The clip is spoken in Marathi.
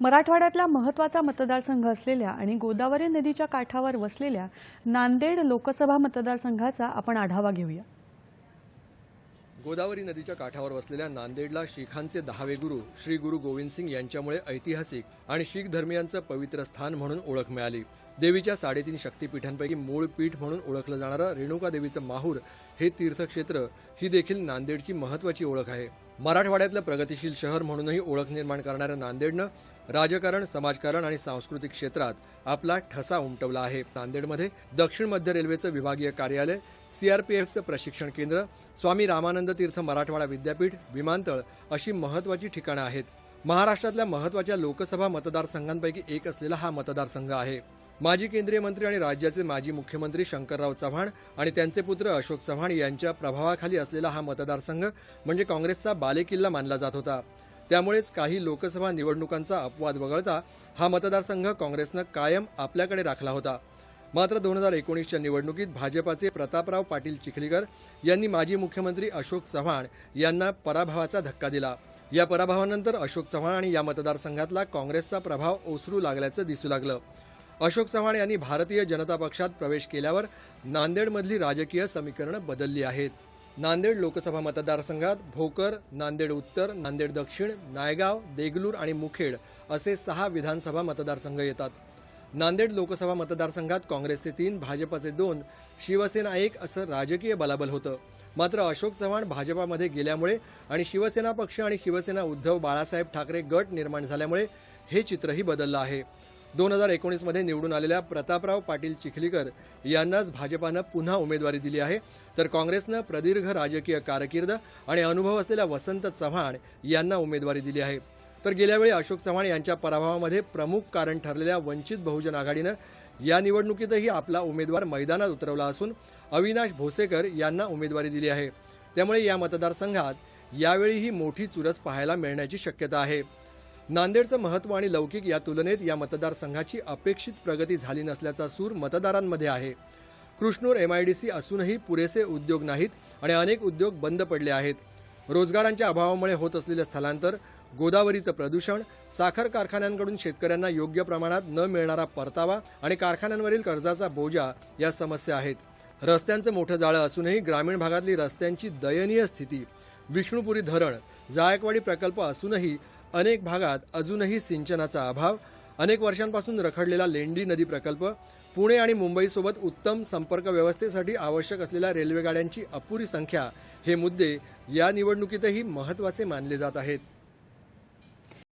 मराठवाड्यातला महत्त्वाचा मतदारसंघ असलेल्या आणि गोदावरी नदीच्या काठावर वसलेल्या नांदेड लोकसभा मतदारसंघाचा आपण आढावा घेऊया. गोदावरी नदीच्या काठावर वसलेल्या नांदेडला शीखांचे दहावे गुरु श्री गुरु गोविंद सिंग यांच्यामुळे ऐतिहासिक आणि शीख धर्मियांचं पवित्र स्थान म्हणून ओळख मिळाली. देवीच्या साडेतीन शक्तीपीठांपैकी मूळ पीठ म्हणून ओळखलं जाणारं रेणुका देवीचं माहूर हे तीर्थक्षेत्र ही देखील नांदेडची महत्वाची ओळख आहे. मराठवाड्यातलं प्रगतीशील शहर म्हणूनही ओळख निर्माण करणाऱ्या नांदेडनं राजकारण समाजकारण आणि सांस्कृतिक क्षेत्रात आपला ठसा उमटवला आहे. नांदेडमध्ये दक्षिण मध्य रेल्वेचं विभागीय कार्यालय सीआरपीएफचं प्रशिक्षण केंद्र स्वामी रामानंद तीर्थ मराठवाडा विद्यापीठ विमानतळ अशी महत्वाची ठिकाणं आहेत. महाराष्ट्रातल्या महत्त्वाच्या लोकसभा मतदारसंघांपैकी एक असलेला हा मतदारसंघ आहे. माजी केंद्रीय मंत्री आणि राज्याचे माजी मुख्यमंत्री शंकरराव चव्हाण आणि त्यांचे पुत्र अशोक चव्हाण यांच्या प्रभावाखाली असलेला हा मतदारसंघ म्हणजे काँग्रेसचा बालेकिल्ला मानला जात होता. त्यामुळेच काही लोकसभा निवडणुकांचा अपवाद वगळता हा मतदारसंघ काँग्रेसनं कायम आपल्याकडे राखला होता. मात्र दोन हजार एकोणीसच्या निवडणुकीत भाजपाचे प्रतापराव पाटील चिखलीकर यांनी माजी मुख्यमंत्री अशोक चव्हाण यांना पराभवाचा धक्का दिला. या पराभवानंतर अशोक चव्हाण आणि या मतदारसंघातला काँग्रेसचा प्रभाव ओसरू लागल्याचं दिसू लागलं. अशोक चव्हाण यांनी भारतीय जनता पक्षात प्रवेश केल्यावर नांदेडमधली राजकीय समीकरणं बदलली आहेत. नांदेड लोकसभा मतदारसंघात भोकर नांदेड उत्तर नांदेड दक्षिण नायगाव देगलूर आणि मुखेड असे सहा विधानसभा मतदारसंघ येतात. नांदेड लोकसभा मतदारसंघात काँग्रेसचे तीन भाजपचे दोन शिवसेना एक असं राजकीय बलाबल होतं. मात्र अशोक चव्हाण भाजपामध्ये गेल्यामुळे आणि शिवसेना पक्ष आणि शिवसेना उद्धव बाळासाहेब ठाकरे गट निर्माण झाल्यामुळे हे चित्रही बदललं आहे. दोन हजार एकोणीसमध्ये निवडून आलेल्या प्रतापराव पाटील चिखलीकर यांनाच भाजपानं पुन्हा उमेदवारी दिली आहे. तर काँग्रेसनं प्रदीर्घ राजकीय कारकीर्द आणि अनुभव असलेल्या वसंत चव्हाण यांना उमेदवारी दिली आहे. तर गेल्यावेळी अशोक चव्हाण यांच्या पराभवामध्ये प्रमुख कारण ठरलेल्या वंचित बहुजन आघाडीनं या निवडणुकीतही आपला उमेदवार मैदानात उतरवला असून अविनाश भोसेकर यांना उमेदवारी दिली आहे. त्यामुळे या मतदारसंघात यावेळीही मोठी चुरस पाहायला मिळण्याची शक्यता आहे. नांदेडचं महत्त्व आणि लौकिक या तुलनेत या मतदारसंघाची अपेक्षित प्रगती झाली नसल्याचा सूर मतदारांमध्ये आहे. कृष्णूर एमआयडीसी असूनही पुरेसे उद्योग नाहीत आणि अनेक उद्योग बंद पडले आहेत. रोजगारांच्या अभावामुळे होत असलेलं स्थलांतर गोदावरीचं प्रदूषण साखर कारखान्यांकडून शेतकऱ्यांना योग्य प्रमाणात न मिळणारा परतावा आणि कारखान्यांवरील कर्जाचा बोजा या समस्या आहेत. रस्त्यांचं मोठं जाळं असूनही ग्रामीण भागातली रस्त्यांची दयनीय स्थिती. विष्णुपुरी धरण जायकवाडी प्रकल्प असूनही अनेक भागात अजूनही सिंचनाचा अभाव अनेक वर्षांपासून रखडलेला लेंडी नदी प्रकल्प पुणे आणि मुंबईसोबत उत्तम संपर्क व्यवस्थेसाठी आवश्यक असलेल्या रेल्वेगाड्यांची अपुरी संख्या हे मुद्दे या निवडणुकीतही महत्त्वाचे मानले जात आहेत.